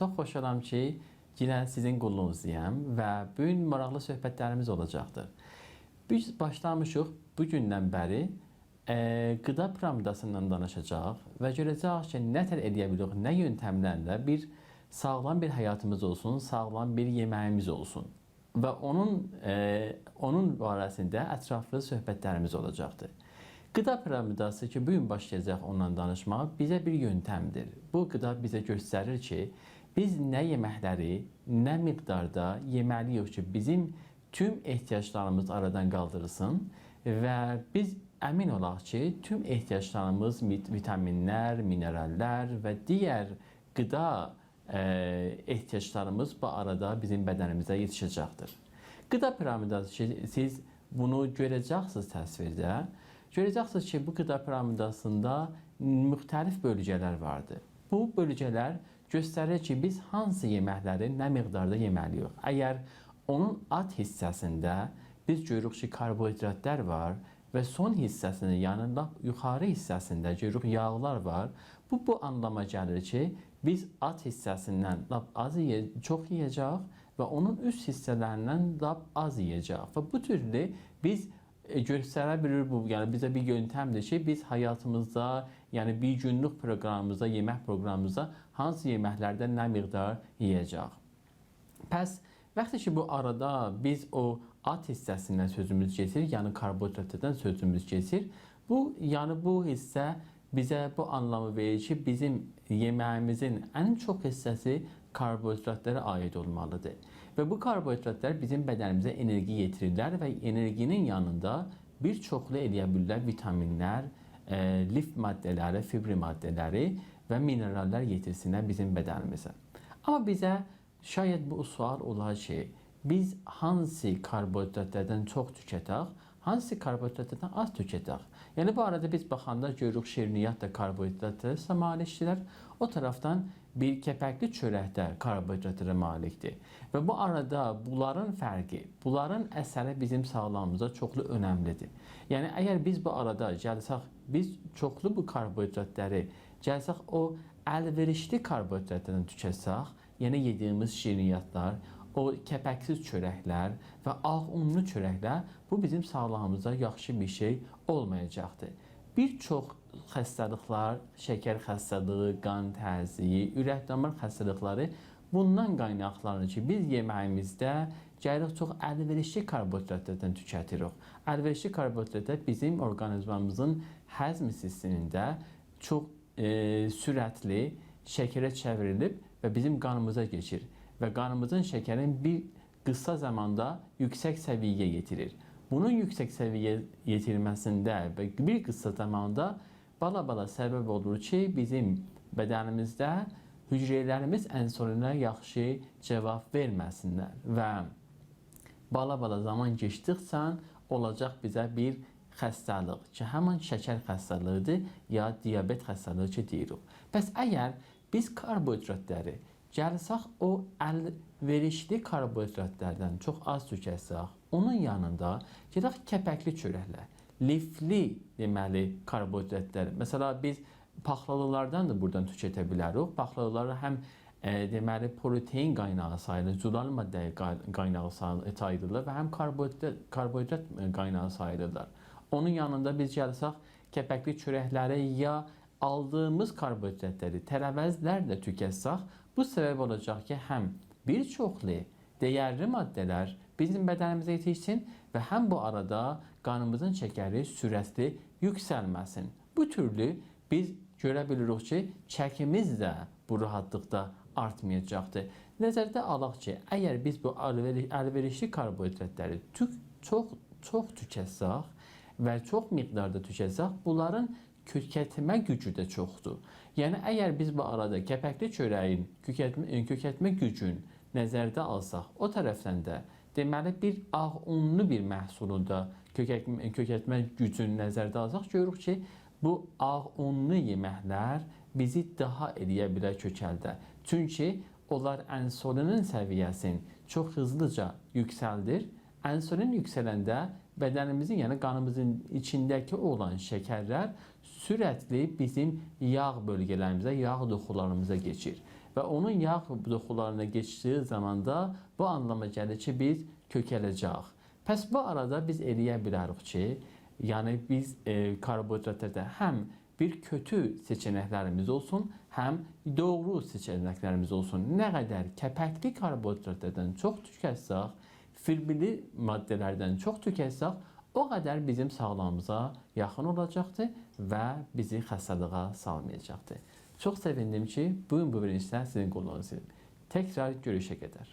Çox xoşalam ki, yenə sizin qulunuzdayam və bu gün maraqlı söhbətlərimiz olacaqdır. Biz başlamışıq bu gündən bəri e, qida piramidasından danışacaq və görəcəyik ki, nə tər edə bilirik, nə yöntəmlərlə bir sağlam bir həyatımız olsun, sağlam bir yeməyimiz olsun. Və onun e, onun barəsində ətraflı söhbətlərimiz olacaqdır. Qida piramidası ki, bu gün başlayacaq ondan danışmağa, bizə bir yöntəmdir. Bu qida bizə göstərir ki, biz nə yeməkləri, nə miqdarda yeməliyik ki, bizim tüm ehtiyaclarımız aradan qaldırılsın və biz əmin olaq ki, tüm ehtiyaclarımız vit- vitaminlər, minerallər və digər qida e, ehtiyaclarımız bu arada bizim bədənimizə yetişəcəkdir. Qida piramidası siz bunu görəcəksiniz təsvirdə. Görəcəksiniz ki, bu qida piramidasında müxtəlif bölgələr vardır. Bu bölgələr göstərir ki, biz hansı yeməkləri nə miqdarda yeməliyik. Əgər onun alt hissəsində biz görürük ki, karbohidratlar var və son hissəsində, yəni lap yuxarı hissəsində görürük yağlar var. Bu bu anlama gəlir ki, biz alt hissəsindən lap az yeyə, çox yeyəcək və onun üst hissələrindən lap az yeyəcək. Və bu türlü biz e, göstərə bu, yəni bizə bir yöntəmdir ki, biz həyatımızda, yəni bir günlük proqramımızda, yemək proqramımızda hansı yeməklərdən nə miqdar yeyəcək. Pəs vaxtı ki bu arada biz o at hissəsindən sözümüz keçir, yəni karbohidratdan sözümüz keçir. Bu yəni bu hissə bizə bu anlamı verir ki, bizim yeməyimizin ən çox hissəsi karbohidratlara aid olmalıdır. Və bu karbohidratlar bizim bədənimizə enerji yetirirlər və enerjinin yanında bir çoxlu eləyə bilirlər vitaminlər, e, lif maddələri, fibri maddələri və minerallar yetirsinlər bizim bədənimizə. Amma bizə şayət bu sual olar ki, biz hansı karbohidratlardan çox tükətək, hansı karbohidratlardan az tükətək? Yəni bu arada biz baxanda görürük şirniyyat da karbohidratlara malikdirlər. O tərəfdən bir kəpəkli çörəkdə karbohidratlara malikdir. Və bu arada bunların fərqi, bunların əsəri bizim sağlamlığımıza çoxlu önəmlidir. Yəni əgər biz bu arada gəlsək, biz çoxlu bu karbohidratları gəlsək o əlverişli karbohidratlardan tükətsək, yəni yediyimiz şirniyyatlar, o kəpəksiz çörəklər və ağ unlu çörəklər bu bizim sağlamlığımıza yaxşı bir şey olmayacaqdır. Bir çox xəstəliklər, şəkər xəstəliyi, qan təzyiqi, ürək-damar xəstəlikləri bundan qaynaqlanır ki, biz yeməyimizdə gəlirik çox əlverişli karbohidratlardan tükətirik. Əlverişli karbohidratlar bizim orqanizmimizin həzm sistemində çox e, sürətli şəkərə çevrilib və bizim qanımıza keçir və qanımızın şəkərin bir qısa zamanda yüksək səviyyəyə yetirir. Bunun yüksək səviyyə yetirməsində və bir qısa zamanda bala-bala səbəb olur ki, bizim bədənimizdə hüceyrələrimiz insulinə yaxşı cavab verməsinlər və bala-bala zaman keçdikcə olacaq bizə bir xəstəlik ki, həmin şəkər xəstəliyidir ya diabet xəstəliyi ki, deyirik. Bəs əgər biz karbohidratları gəlsək o əlverişli karbohidratlardan çox az tükətsək, onun yanında gedək kəpəkli çörəklər, lifli deməli karbohidratlar. Məsələn biz paxlalılardan da buradan tükətə bilərik. Paxlalıları həm e, deməli protein qaynağı sayılır, zülal maddə qaynağı sayılır və həm karbohidrat karbohidrat qaynağı sayılırlar. Onun yanında biz gəlsək kəpəkli çörəkləri ya aldığımız karbohidratları tərəvəzlərlə tükətsək, bu səbəb olacaq ki, həm bir çoxlu dəyərli maddələr bizim bədənimizə yetişsin və həm bu arada qanımızın şəkəri sürətli yüksəlməsin. Bu türlü biz görə bilirik ki, çəkimiz də bu rahatlıqda artmayacaqdır. Nəzərdə alaq ki, əgər biz bu əlveri- əlverişli karbohidratları tük, çox çox tükətsək və çox miqdarda tükətsək, bunların kökətmə gücü də çoxdur. Yəni əgər biz bu arada kəpəkli çörəyin kökətmə, kökətmə gücün nəzərdə alsaq, o tərəfdən də deməli bir ağ unlu bir məhsulu da kökətmə, kökətmə gücünü nəzərdə alsaq, görürük ki, bu ağ unlu yeməklər bizi daha eləyə bilər kökəldə. Çünki onlar insulinin səviyyəsini çox hızlıca yüksəldir. İnsulin yüksələndə bədənimizin, yəni qanımızın içindəki olan şəkərlər sürətli bizim yağ bölgələrimizə, yağ dokularımıza keçir. və onun yağ dokularına geçdiyi zamanda bu anlama gəlir ki, biz kökələcək. Pəs bu arada biz eləyə bilərik ki, yəni biz e, karbohidratlarda həm bir kötü seçeneklerimiz olsun, hem doğru seçeneklerimiz olsun. Ne kadar kepekli karbonhidratlardan çok tüketsek, fibrili maddelerden çok tüketsek, o kadar bizim sağlığımıza yakın olacaktır ve bizi xəstəliyə salmayacaktır. Çok sevindim ki, bugün bu bilinçler sizin qulluğunuzda. Tekrar görüşe kadar.